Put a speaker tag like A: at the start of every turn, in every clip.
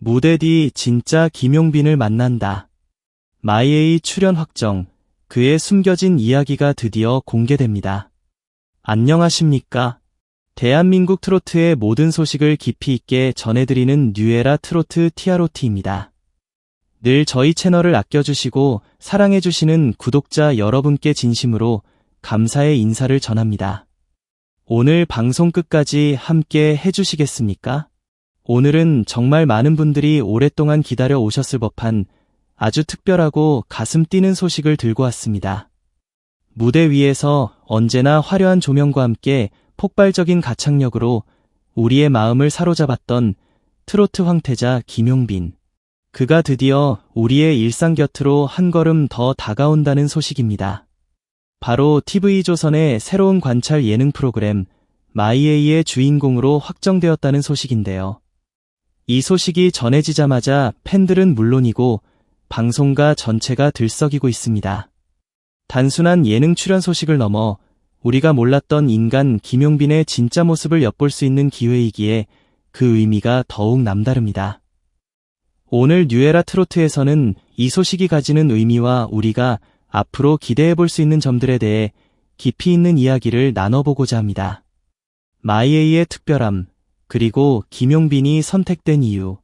A: 무대 뒤 진짜 김용빈을 만난다. 마이에이 출연 확정, 그의 숨겨진 이야기가 드디어 공개됩니다. 안녕하십니까? 대한민국 트로트의 모든 소식을 깊이 있게 전해드리는 뉴에라 트로트 티아로티입니다. 늘 저희 채널을 아껴주시고 사랑해주시는 구독자 여러분께 진심으로 감사의 인사를 전합니다. 오늘 방송 끝까지 함께 해주시겠습니까? 오늘은 정말 많은 분들이 오랫동안 기다려 오셨을 법한 아주 특별하고 가슴 뛰는 소식을 들고 왔습니다. 무대 위에서 언제나 화려한 조명과 함께 폭발적인 가창력으로 우리의 마음을 사로잡았던 트로트 황태자 김용빈. 그가 드디어 우리의 일상 곁으로 한 걸음 더 다가온다는 소식입니다. 바로 TV조선의 새로운 관찰 예능 프로그램 마이에이의 주인공으로 확정되었다는 소식인데요. 이 소식이 전해지자마자 팬들은 물론이고 방송가 전체가 들썩이고 있습니다. 단순한 예능 출연 소식을 넘어 우리가 몰랐던 인간 김용빈의 진짜 모습을 엿볼 수 있는 기회이기에 그 의미가 더욱 남다릅니다. 오늘 뉴에라 트로트에서는 이 소식이 가지는 의미와 우리가 앞으로 기대해 볼 수 있는 점들에 대해 깊이 있는 이야기를 나눠보고자 합니다. 마이에이의 특별함, 그리고 김용빈이 선택된 이유.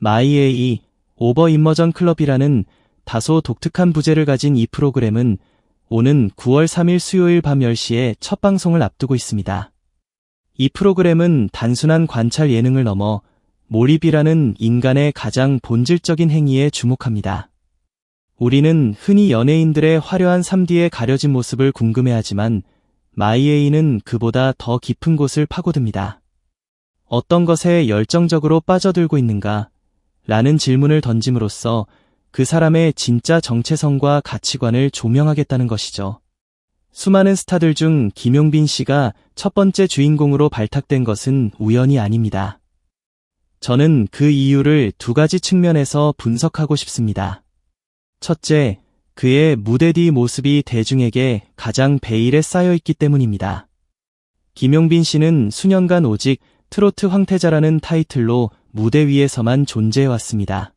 A: 마이에이 오버 임머전 클럽이라는 다소 독특한 부제를 가진 이 프로그램은 오는 9월 3일 수요일 밤 10시에 첫 방송을 앞두고 있습니다. 이 프로그램은 단순한 관찰 예능을 넘어 몰입이라는 인간의 가장 본질적인 행위에 주목합니다. 우리는 흔히 연예인들의 화려한 3D에 가려진 모습을 궁금해하지만 마이에이는 그보다 더 깊은 곳을 파고듭니다. 어떤 것에 열정적으로 빠져들고 있는가? 라는 질문을 던짐으로써 그 사람의 진짜 정체성과 가치관을 조명하겠다는 것이죠. 수많은 스타들 중 김용빈 씨가 첫 번째 주인공으로 발탁된 것은 우연이 아닙니다. 저는 그 이유를 두 가지 측면에서 분석하고 싶습니다. 첫째, 그의 무대 뒤 모습이 대중에게 가장 베일에 쌓여 있기 때문입니다. 김용빈 씨는 수년간 오직 트로트 황태자라는 타이틀로 무대 위에서만 존재해왔습니다.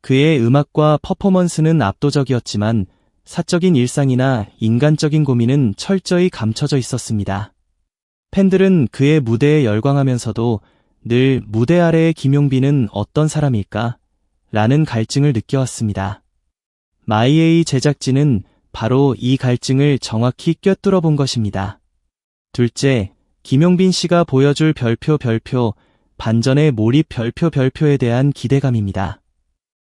A: 그의 음악과 퍼포먼스는 압도적이었지만 사적인 일상이나 인간적인 고민은 철저히 감춰져 있었습니다. 팬들은 그의 무대에 열광하면서도 늘 무대 아래의 김용빈은 어떤 사람일까? 라는 갈증을 느껴왔습니다. 마이에이 제작진은 바로 이 갈증을 정확히 꿰뚫어 본 것입니다. 둘째, 김용빈 씨가 보여줄 별표 별표, 반전의 몰입 별표 별표에 대한 기대감입니다.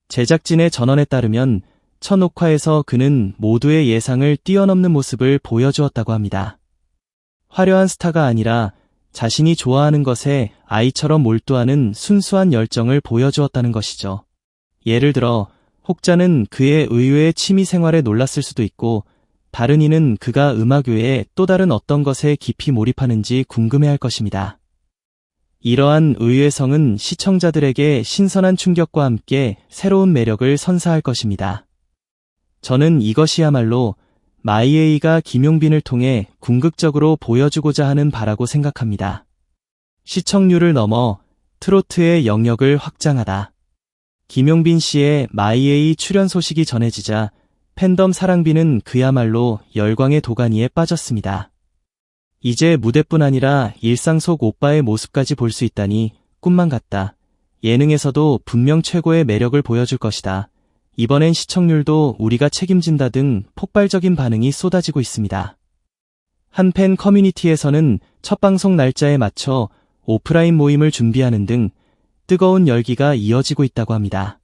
A: 제작진의 전언에 따르면 첫 녹화에서 그는 모두의 예상을 뛰어넘는 모습을 보여주었다고 합니다. 화려한 스타가 아니라 자신이 좋아하는 것에 아이처럼 몰두하는 순수한 열정을 보여주었다는 것이죠. 예를 들어 혹자는 그의 의외의 취미 생활에 놀랐을 수도 있고 다른 이는 그가 음악 외에 또 다른 어떤 것에 깊이 몰입하는지 궁금해할 것입니다. 이러한 의외성은 시청자들에게 신선한 충격과 함께 새로운 매력을 선사할 것입니다. 저는 이것이야말로 마이에이가 김용빈을 통해 궁극적으로 보여주고자 하는 바라고 생각합니다. 시청률을 넘어 트로트의 영역을 확장하다. 김용빈 씨의 마이에이 출연 소식이 전해지자 팬덤 사랑비는 그야말로 열광의 도가니에 빠졌습니다. 이제 무대뿐 아니라 일상 속 오빠의 모습까지 볼 수 있다니 꿈만 같다. 예능에서도 분명 최고의 매력을 보여줄 것이다. 이번엔 시청률도 우리가 책임진다 등 폭발적인 반응이 쏟아지고 있습니다. 한 팬 커뮤니티에서는 첫 방송 날짜에 맞춰 오프라인 모임을 준비하는 등 뜨거운 열기가 이어지고 있다고 합니다.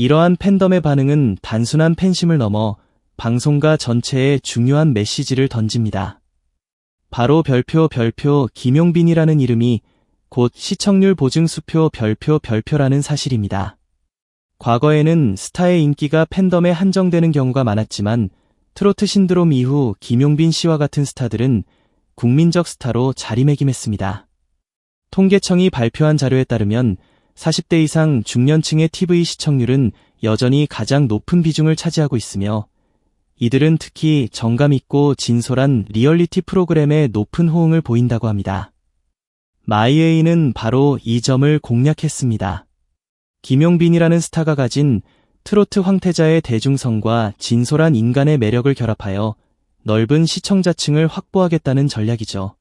A: 이러한 팬덤의 반응은 단순한 팬심을 넘어 방송가 전체에 중요한 메시지를 던집니다. 바로 별표 별표 김용빈이라는 이름이 곧 시청률 보증 수표 별표 별표라는 사실입니다. 과거에는 스타의 인기가 팬덤에 한정되는 경우가 많았지만 트로트 신드롬 이후 김용빈 씨와 같은 스타들은 국민적 스타로 자리매김했습니다. 통계청이 발표한 자료에 따르면 40대 이상 중년층의 TV 시청률은 여전히 가장 높은 비중을 차지하고 있으며 이들은 특히 정감 있고 진솔한 리얼리티 프로그램에 높은 호응을 보인다고 합니다. 마이에이는 바로 이 점을 공략했습니다. 김용빈이라는 스타가 가진 트로트 황태자의 대중성과 진솔한 인간의 매력을 결합하여 넓은 시청자층을 확보하겠다는 전략이죠.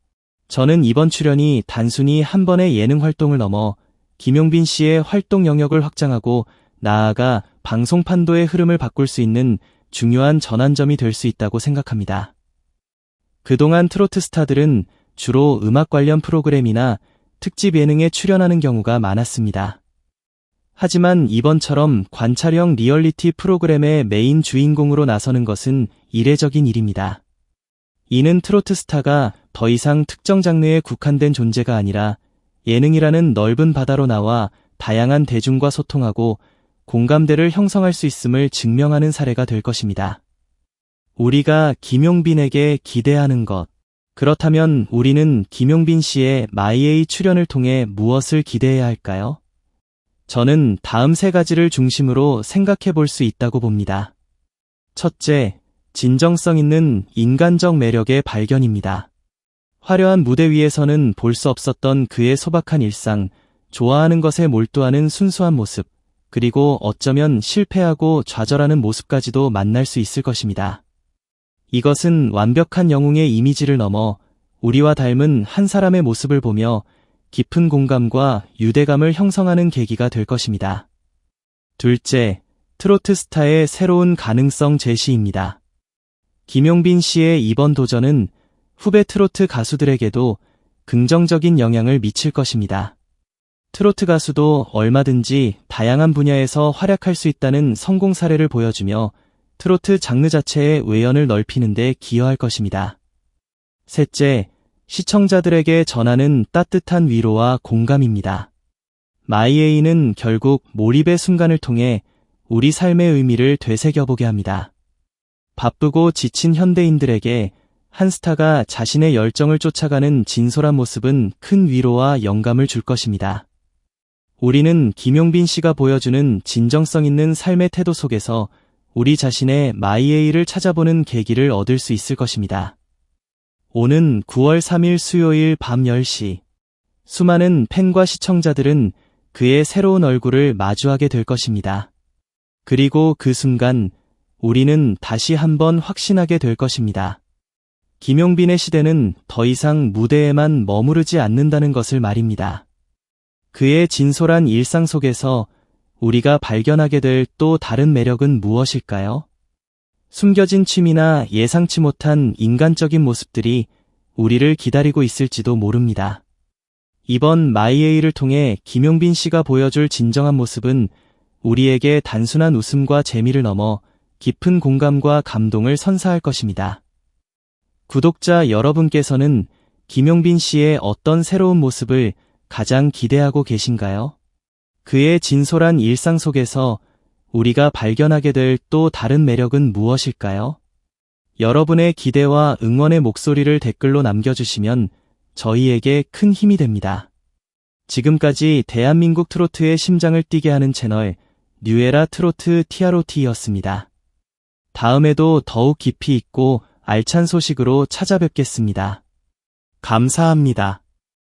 A: 저는 이번 출연이 단순히 한 번의 예능 활동을 넘어 김용빈 씨의 활동 영역을 확장하고 나아가 방송 판도의 흐름을 바꿀 수 있는 중요한 전환점이 될 수 있다고 생각합니다. 그동안 트로트 스타들은 주로 음악 관련 프로그램이나 특집 예능에 출연하는 경우가 많았습니다. 하지만 이번처럼 관찰형 리얼리티 프로그램의 메인 주인공으로 나서는 것은 이례적인 일입니다. 이는 트로트 스타가 더 이상 특정 장르에 국한된 존재가 아니라 예능이라는 넓은 바다로 나와 다양한 대중과 소통하고 공감대를 형성할 수 있음을 증명하는 사례가 될 것입니다. 우리가 김용빈에게 기대하는 것. 그렇다면 우리는 김용빈 씨의 마이에이 출연을 통해 무엇을 기대해야 할까요? 저는 다음 세 가지를 중심으로 생각해 볼 수 있다고 봅니다. 첫째, 진정성 있는 인간적 매력의 발견입니다. 화려한 무대 위에서는 볼 수 없었던 그의 소박한 일상, 좋아하는 것에 몰두하는 순수한 모습, 그리고 어쩌면 실패하고 좌절하는 모습까지도 만날 수 있을 것입니다. 이것은 완벽한 영웅의 이미지를 넘어 우리와 닮은 한 사람의 모습을 보며 깊은 공감과 유대감을 형성하는 계기가 될 것입니다. 둘째, 트로트 스타의 새로운 가능성 제시입니다. 김용빈 씨의 이번 도전은 후배 트로트 가수들에게도 긍정적인 영향을 미칠 것입니다. 트로트 가수도 얼마든지 다양한 분야에서 활약할 수 있다는 성공 사례를 보여주며 트로트 장르 자체의 외연을 넓히는 데 기여할 것입니다. 셋째, 시청자들에게 전하는 따뜻한 위로와 공감입니다. 마이에이는 결국 몰입의 순간을 통해 우리 삶의 의미를 되새겨보게 합니다. 바쁘고 지친 현대인들에게 한 스타가 자신의 열정을 쫓아가는 진솔한 모습은 큰 위로와 영감을 줄 것입니다. 우리는 김용빈 씨가 보여주는 진정성 있는 삶의 태도 속에서 우리 자신의 마이에이를 찾아보는 계기를 얻을 수 있을 것입니다. 오는 9월 3일 수요일 밤 10시 수많은 팬과 시청자들은 그의 새로운 얼굴을 마주하게 될 것입니다. 그리고 그 순간 우리는 다시 한번 확신하게 될 것입니다. 김용빈의 시대는 더 이상 무대에만 머무르지 않는다는 것을 말입니다. 그의 진솔한 일상 속에서 우리가 발견하게 될 또 다른 매력은 무엇일까요? 숨겨진 취미나 예상치 못한 인간적인 모습들이 우리를 기다리고 있을지도 모릅니다. 이번 마이에이를 통해 김용빈 씨가 보여줄 진정한 모습은 우리에게 단순한 웃음과 재미를 넘어 깊은 공감과 감동을 선사할 것입니다. 구독자 여러분께서는 김용빈 씨의 어떤 새로운 모습을 가장 기대하고 계신가요? 그의 진솔한 일상 속에서 우리가 발견하게 될 또 다른 매력은 무엇일까요? 여러분의 기대와 응원의 목소리를 댓글로 남겨주시면 저희에게 큰 힘이 됩니다. 지금까지 대한민국 트로트의 심장을 뛰게 하는 채널 뉴에라 트로트 TROT였습니다. 다음에도 더욱 깊이 있고 알찬 소식으로 찾아뵙겠습니다. 감사합니다.